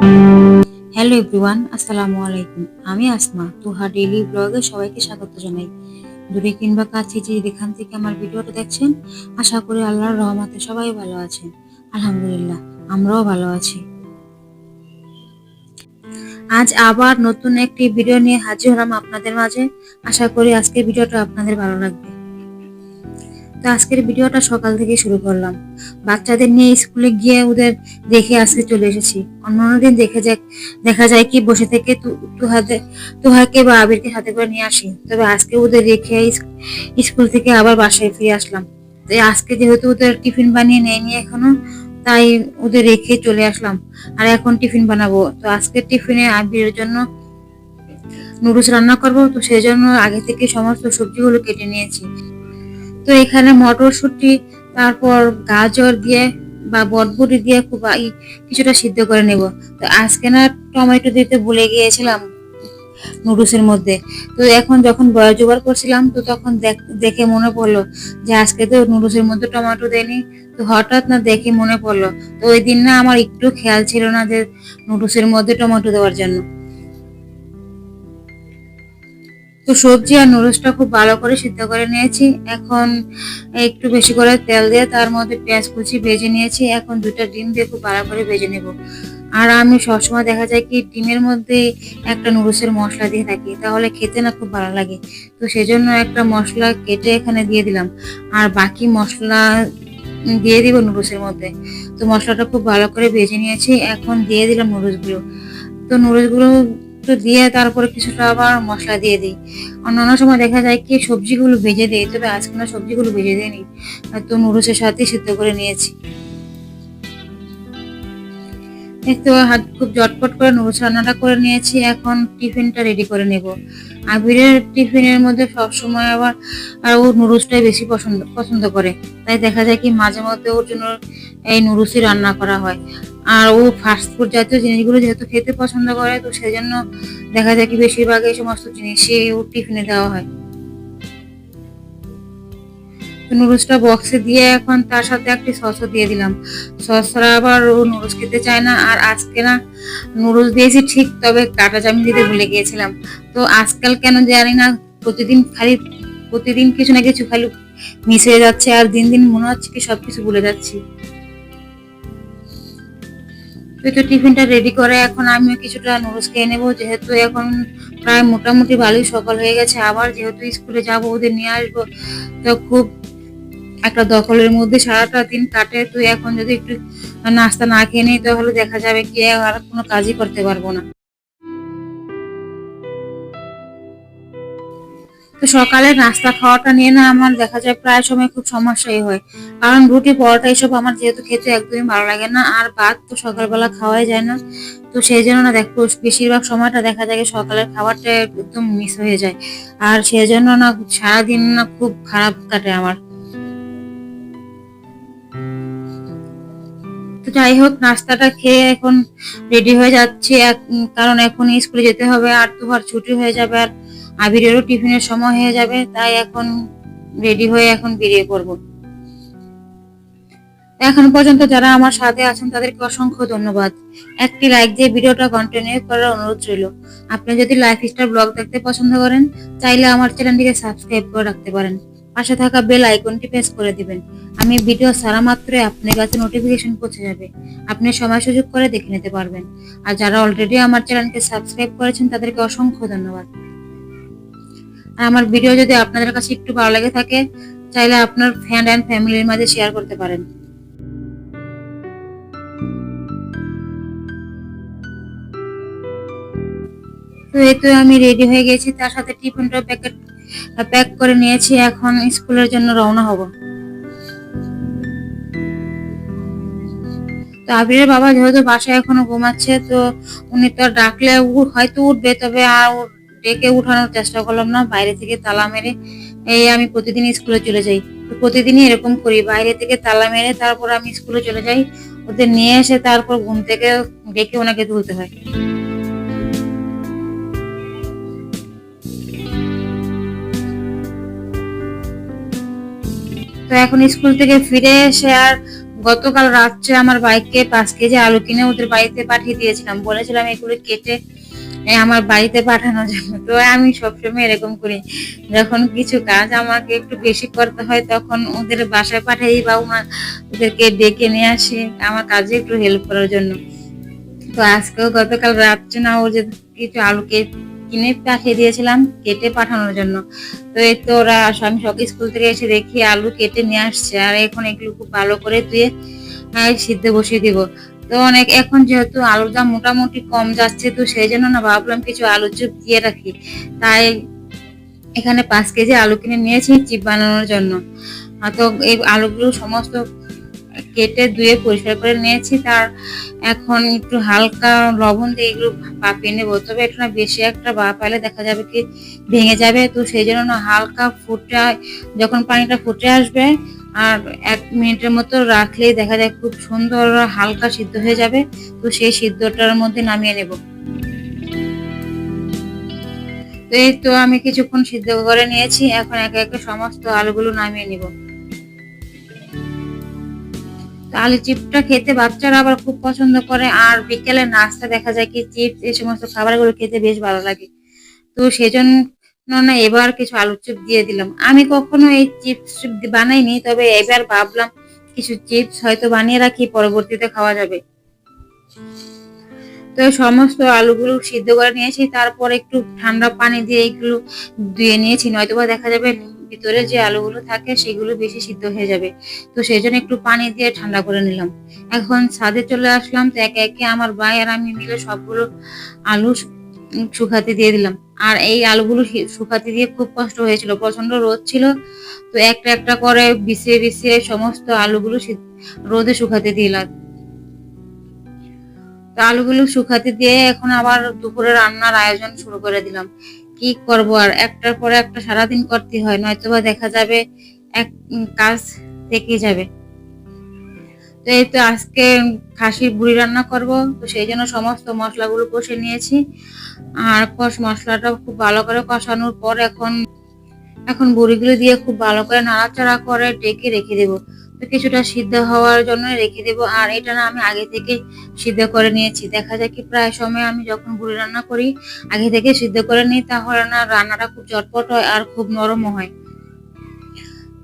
Hello everyone আসসালামু আলাইকুম। আমি আসমা, তুহা ডেইলি ব্লগে সবাইকে স্বাগত জানাই। দূরে কিংবা কাছে যে যেখান থেকে আমার ভিডিওটা দেখছেন, আশা করি আল্লাহর রহমতে সবাই ভালো আছেন। আলহামদুলিল্লাহ, আমরাও ভালো আছি। আজ আবার নতুন একটি ভিডিও নিয়ে হাজির হলাম আপনাদের মাঝে। আশা করি আজকের ভিডিওটা আপনাদের ভালো লাগবে। তো আজকের ভিডিওটা সকাল থেকে শুরু করলাম। বাচ্চাদের নিয়ে স্কুলে গিয়ে ওদের দেখে আজকে চলে এসেছি। অন্যান্য দিন দেখে যাক, দেখা যায় কি বসে থেকে তুহাতে তুহাকে বা আবিরকে সাথে করে নিয়ে আসি। তবে আজকে ওদের রেখে স্কুল থেকে আবার বাসায় ফিরে আসলাম। তো আজকে যেহেতু ওদের টিফিন বানিয়ে নেয়নি এখনও, তাই ওদের রেখে চলে আসলাম। আর এখন টিফিন বানাবো। তো আজকের টিফিনে আবিরের জন্য নুডলস রান্না করব। তো সেই জন্য আগে থেকে সমস্ত সবজিগুলো কেটে নিয়েছি। তো এখানে মটরশুঁটি, তারপর গাজর দিয়ে বা বটবটি দিয়ে খুব কিছুটা সিদ্ধ করে নেব। তো আজকে না টমেটো দিতে ভুলে গিয়েছিলাম নুডলসের মধ্যে। তো এখন যখন বয়স জোগাড় করছিলাম, তো তখন দেখ- মনে পড়ল যে আজকে তো নুডলসের মধ্যে টমেটো দেয়নি। তো হঠাৎ না দেখে মনে পড়ল। তো ওই দিন না আমার একটু খেয়াল ছিল না যে নুডলসের মধ্যে টমেটো দেওয়ার জন্য। তো সবজি আর নুডলসটা খুব ভালো করে সিদ্ধ করে নিয়েছি। এখন একটু বেশি করে তেল দিয়ে তার মধ্যে পেঁয়াজ কুচি ভেজে নিয়েছি। এখন দুটো ডিম দিয়ে খুব ভালো করে ভেজে নেব। আর আমি সবসময় দেখা যায় কি, ডিমের মধ্যে একটা নুডলসের মশলা দিয়ে থাকি, তাহলে খেতে না খুব ভালো লাগে। তো সেজন্য একটা মশলা কেটে এখানে দিয়ে দিলাম। আর বাকি মশলা দিয়ে দিব নুডলসের মধ্যে। তো মশলাটা খুব ভালো করে ভেজে নিয়েছি। এখন দিয়ে দিলাম নুডলসগুলো। তো নুডলসগুলো তো দিয়ে তারপরে কিছুটা আবার মশলা দিয়ে দিই। অন্যান্য সময় দেখা যায় কি, সবজিগুলো ভেজে দিই, তবে আজকে না সবজিগুলো ভেজে দিইনি। তো নুডলসের সাথে সিদ্ধ করে নিয়েছি। তো হাত খুব জটপট করে নুডলস রান্নাটা করে নিয়েছি। এখন টিফিনটা রেডি করে নেব। আবিরের টিফিনের মধ্যে সবসময় আবার আর ও নুডলসটাই বেশি পছন্দ পছন্দ করে। তাই দেখা যায় কি, মাঝে মধ্যে ওর জন্য এই নুডলসই রান্না করা হয়। আর ও ফাস্ট ফুড জাতীয় জিনিসগুলো যেহেতু খেতে পছন্দ করে, তো সেই জন্য দেখা যায় কি বেশিরভাগ এই সমস্ত জিনিসই ও টিফিনে দেওয়া হয়। নুডলসটা বক্সে দিয়ে এখন তার সাথে একটি সসও দিয়ে দিলাম। সস আবার ও নুডলস খেতে চায় না। আর আজকে না নুডলস দিয়েছি ঠিক, তবে কাটা চামি দিতে ভুলে গিয়েছিলাম। তো আজকাল কেন জানি না, প্রতিদিন খালি, প্রতিদিন কিছু না কিছু খালি মিশে যাচ্ছে আর দিন দিন মনে হচ্ছে কি সবকিছু ভুলে যাচ্ছি। তো টিফিনটা রেডি করে এখন আমিও কিছুটা নুডলস খেয়ে নেব। যেহেতু এখন প্রায় মোটামুটি ভালোই সকাল হয়ে গেছে, আবার যেহেতু স্কুলে যাব, ওদের নিয়ে আসব, তো খুব একটা দখলের মধ্যে সারাটা দিন কাটে। তুই এখন যদি একটু নাস্তা না খেয়ে নিই, তাহলে দেখা যাবে কি আর কোনো কাজই করতে পারব না। তো সকালে নাস্তা খাওয়াটা নিয়ে না আমার দেখা যায় প্রায় সময় খুব সমস্যাই হয়। কারণ রুটি, পরোটা এসব আমার যেহেতু খেতে একদমই ভালো লাগে না, আর ভাত তো সকালবেলা খাওয়াই যায় না। তো সেই জন্য না দেখো বেশিরভাগ সময়টা দেখা যায় সকালের খাবারটা একদম মিস হয়ে যায়। আর সেই জন্য না সারাদিন না খুব খারাপ কাটে আমার। তো যাই হোক, নাস্তাটা খেয়ে এখন রেডি হয়ে যাচ্ছি। কারণ এখন স্কুলে যেতে হবে, আর তোমার ছুটি হয়ে যাবে, আর আবিরেরও টিফিনের সময় হয়ে যাবে, তাই এখন রেডি হয়ে এখন বেরিয়ে পড়ব এখন পর্যন্ত যারা আমার সাথে আছেন, তাদেরকে অসংখ্য ধন্যবাদ। একটি লাইক দিয়ে ভিডিওটা কন্টিনিউ করার অনুরোধ রইল। আপনি যদি লাইফ স্টাইল ব্লগ দেখতে পছন্দ করেন, চাইলে আমার চ্যানেলটিকে সাবস্ক্রাইব করে রাখতে পারেন। পাশে থাকা বেল আইকনটি প্রেস করে দিবেন। আমি ভিডিও সারা মাত্রই আপনার কাছে নোটিফিকেশন পৌঁছে যাবে। আপনি সময় সুযোগ করে দেখে নিতে পারবেন। আর যারা অলরেডি আমার চ্যানেলকে সাবস্ক্রাইব করেছেন, তাদেরকে অসংখ্য ধন্যবাদ। আর আমার ভিডিও যদি আপনাদের কাছে একটু ভালো লেগে থাকে, চাইলে আপনার ফ্রেন্ড অ্যান্ড ফ্যামিলির মাঝে শেয়ার করতে পারেন। তো এই তো আমি রেডি হয়ে গেছি, তার সাথে টিফিনটা প্যাকেট প্যাক করে নিয়েছি, এখন স্কুলের জন্য রওনা হব। তো আবিরের বাবা যেহেতু বাসায় এখনও ঘুমাচ্ছে, তো উনি তো ডাকলে হয়তো উঠবে, তবে আর ডেকে উঠানোর চেষ্টা করলাম না, বাইরে থেকে তালা মেরে এই আমি প্রতিদিন স্কুলে চলে যাই। প্রতিদিনই এরকম করি, বাইরে থেকে তালা মেরে তারপর আমি স্কুলে চলে যাই। ওদের নিয়ে এসে তারপর ঘুম থেকে ডেকে ওনাকে তুলতে হয়। তো এখন স্কুল থেকে ফিরে এসে আর গতকাল রাত্রে আমার বাইককে পাঁচ কেজি আলু কিনে ওদের বাড়িতে পাঠিয়ে দিয়েছিলাম। বলেছিলাম এগুলো কেটে আমার বাড়িতে পাঠানোর জন্য। তো আমি সবসময় এরকম করি, যখন কিছু কাজ আমাকে একটু বেশি করতে হয়, তখন ওদের বাসায় পাঠাই, বা ওনা- ওদেরকে ডেকে নিয়ে আসি, আমার কাজে একটু হেল্প করার জন্য। তো আজকেও গতকাল রাত্রে না ও যে কিছু আলু কে- কিনে পাঠিয়ে দিয়েছিলাম, কেটে পাঠানোর জন্য। তো এই তো ওরা, আমি সব স্কুল থেকে এসে দেখি, আলু কেটে নিয়ে আসছে, আর এখন এগুলো খুব ভালো করে ধুয়ে সিদ্ধ বসিয়ে দিব। তো অনেক, এখন যেহেতু আলুর দাম মোটামুটি কম যাচ্ছে, তো সেই জন্য না ভাবলাম কিছু আলু চুপ দিয়ে রাখি। তাই এখানে পাঁচ কেজি আলু কিনে নিয়েছি চিপ বানানোর জন্য। তো এই আলুগুলো সমস্ত কেটে ধুয়ে পরিষ্কার করে নিয়েছি। তার এখন একটু হালকা লবণ দিয়ে এগুলো পাপিয়ে নেব। তবে একটু না বেশি একটা বা পাইলে দেখা যাবে কি ভেঙে যাবে। তো সেই জন্য না হালকা ফুটে, যখন পানিটা ফুটে আসবে আর এক মিনিটের মতো রাখলেই দেখা যায় খুব সুন্দর হালকা সিদ্ধ হয়ে যাবে। তো সেই সিদ্ধটার মধ্যে নামিয়ে নেব। তো এই তো আমি কিছুক্ষণ সিদ্ধ করে নিয়েছি। এখন একে একে সমস্ত আলুগুলো নামিয়ে নিব। আলু চিপটা খেতে বাচ্চারা আবার খুব পছন্দ করে। আর বিকেলে নাস্তা দেখা যায় কি, চিপস, এই সমস্ত খাবারগুলো খেতে বেশ ভালো লাগে। তো সেজন্য না এবার কিছু আলু চিপ দিয়ে দিলাম। আমি কখনো এই চিপস বানাইনি, তবে এবার ভাবলাম কিছু চিপস হয়তো বানিয়ে রাখি, পরবর্তীতে খাওয়া যাবে। তো সমস্ত আলুগুলো সিদ্ধ করে নিয়েছি, তারপর একটু ঠান্ডা পানি দিয়ে এগুলো ধুয়ে নিয়েছি, নয়তোবা দেখা যাবে ভিতরে যে আলুগুলো থাকে, সেগুলো বেশি সিদ্ধ হয়ে যাবে। তো সেই জন্য একটু পানি দিয়ে ঠান্ডা করে নিলাম। এখন ছাদে চলে আসলাম, তো একে একে আমার ভাই আর আমি মিলে সবগুলো আলু শুকাতে দিয়ে দিলাম। আর এই আলুগুলো শুকাতে দিয়ে খুব কষ্ট হয়েছিল প্রচণ্ড রোদ ছিল। তো একটা একটা করে বিছিয়ে বিছিয়ে সমস্ত আলুগুলো রোদে শুকাতে দিলাম। তো আলুগুলো শুকাতে দিয়ে এখন আবার দুপুরে রান্নার আয়োজন শুরু করে দিলাম। কি করব আর? একটার পরে একটা সারাদিন করতে হয়, নয়তোবা দেখা যাবে এক কাজ থেকে যাবে। তো এই তো আজকে খাসির বুড়ি রান্না করব, তো সেই জন্য সমস্ত মশলাগুলো কষে নিয়েছি। আর কষ মশলাটা খুব ভালো করে কষানোর পর এখন এখন বুড়িগুলো দিয়ে খুব ভালো করে নাড়াচাড়া করে ডেকে রেখে দেবো। তো কিছুটা সিদ্ধ হওয়ার জন্য রেখে দেবো। আর এটা না আমি আগে থেকে সিদ্ধ করে নিয়েছি। দেখা যায় কি প্রায় সময় আমি যখন বুড়ি রান্না করি, আগে থেকে সিদ্ধ করে নিই, তাহলে না রান্নাটা খুব চটপট হয় আর খুব নরমও হয়।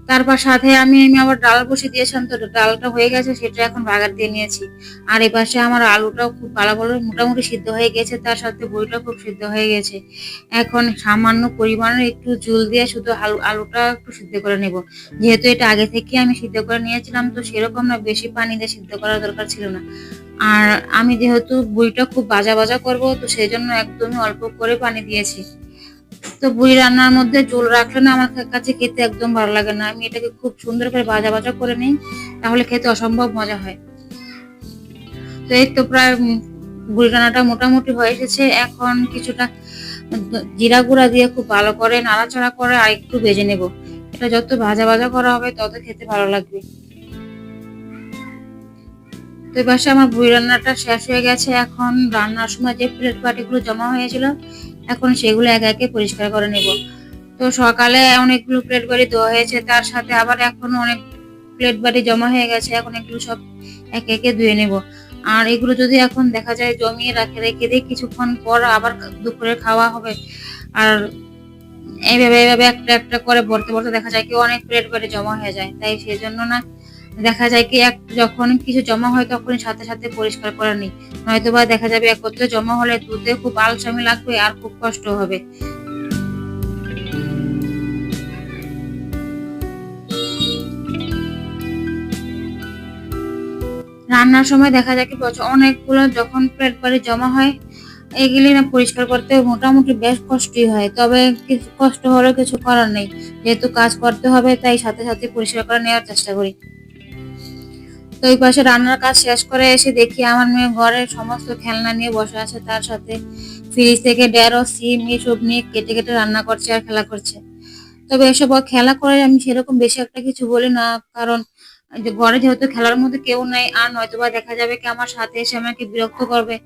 তারপর সাথে আমি আমি আবার ডাল বসে দিয়েছিলাম তো ডালটা হয়ে গেছে, সেটা এখন বাগার দিয়ে নিয়েছি। আর এই পাশে আমার আলুটাও খুব ভালো ভালো মোটামুটি সিদ্ধ হয়ে গেছে, তার সাথে বইটা খুব সিদ্ধ হয়ে গেছে। এখন সামান্য পরিমাণের একটু জল দিয়ে শুধু আলু আলুটা একটু সিদ্ধ করে নেব। যেহেতু এটা আগে থেকে আমি সিদ্ধ করে নিয়েছিলাম, তো সেরকম না, বেশি পানি দিয়ে সিদ্ধ করার দরকার ছিল না। আর আমি যেহেতু বইটা খুব বাজা বাজা করব, তো সেই জন্য একদমই অল্প করে পানি দিয়েছি। তো বুড়ি রান্নার মধ্যে জল রাখলে না আমার কাছে খেতে একদম ভালো লাগে না। আমি এটাকে খুব সুন্দর করে ভাজা ভাজা করে নিই, তাহলে খেতে অসম্ভব মজা হয়। তো এই তো প্রায় বুড়ি রান্নাটা মোটামুটি হয়ে এসেছে। এখন কিছুটা জিরা গুঁড়া দিয়ে খুব ভালো করে নাড়াচাড়া করে আর একটু ভেজে নেব। এটা যত ভাজা ভাজা করা হবে তত খেতে ভালো লাগবে। তো এবার আমার বুড়ি রান্নাটা শেষ হয়ে গেছে। এখন রান্নার সময় যে প্লেট বাটিগুলো জমা হয়েছিল এখন সেগুলো একে একে পরিষ্কার করে নেব। তো সকালে অনেকগুলো প্লেট বাড়ি ধোয়া হয়েছে, তার সাথে আবার এখন অনেক প্লেট বাড়ি জমা হয়ে গেছে, এখন এগুলো সব একে একে ধুয়ে নেব। আর এগুলো যদি এখন দেখা যায় জমিয়ে রাখে, রেখে দিই কিছুক্ষণ পর আবার দুপুরে খাওয়া হবে। আর এইভাবে এইভাবে একটা একটা করে ভরতে ভরতে দেখা যায় কি অনেক প্লেট বাড়ি জমা হয়ে যায়, তাই সেই জন্য না দেখা যায় কি এক যখন কিছু জমা হয় তখনই সাথে সাথে পরিষ্কার করা নেই। নয়তো বা দেখা যাবে একত্রে জমা হলে ধুতে খুব আলসামি লাগবে আর খুব কষ্ট হবে। রান্নার সময় দেখা যায় কি অনেকগুলো যখন প্লেট বাড়ি জমা হয়, এগুলি না পরিষ্কার করতে মোটামুটি বেশ কষ্টই হয়। তবে কিছু কষ্ট হলেও কিছু করার নেই। যেহেতু কাজ করতে হবে, তাই সাথে সাথে পরিষ্কার করে নেওয়ার চেষ্টা করি। ওই পাশে রান্নার কাজ শেষ করে এসে দেখি আমার মেয়ে ঘরে সমস্ত খেলনা নিয়ে বসে আছে, তার সাথে ফ্রিজ থেকে ঢেঁড়স সিম এসব নিয়ে কেটে কেটে রান্না করছে আর খেলা করছে। তবে এসব খেলা করে আমি সেরকম বেশি একটা কিছু বলি না, কারণ ঘরে যেহেতু খেলার মধ্যে কেউ নেই, আর নয়তো বা দেখা যাবে কি আমার সাথে এসে আমাকে বিরক্ত করবে,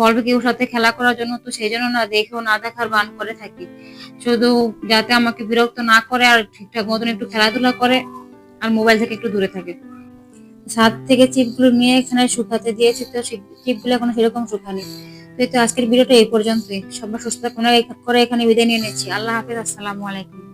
বলবে কেউ সাথে খেলা করার জন্য, তো সেই জন্য না দেখেও না দেখার বান করে থাকি। শুধু যাতে আমাকে বিরক্ত না করে আর ঠিকঠাক মতন একটু খেলাধুলা করে, আর মোবাইল থেকে একটু দূরে থাকে। ছাদ থেকে চিপগুলো নিয়ে এখানে শুকাতে দিয়েছি, তো চিপগুলো এখনও সেরকম শুকানি। তো এই তো আজকের ভিডিওটা এই পর্যন্তই। সবার সুস্থ করে এখানে বিদায় নিয়ে নিচ্ছি। আল্লাহ হাফিজ, আসসালামু আলাইকুম।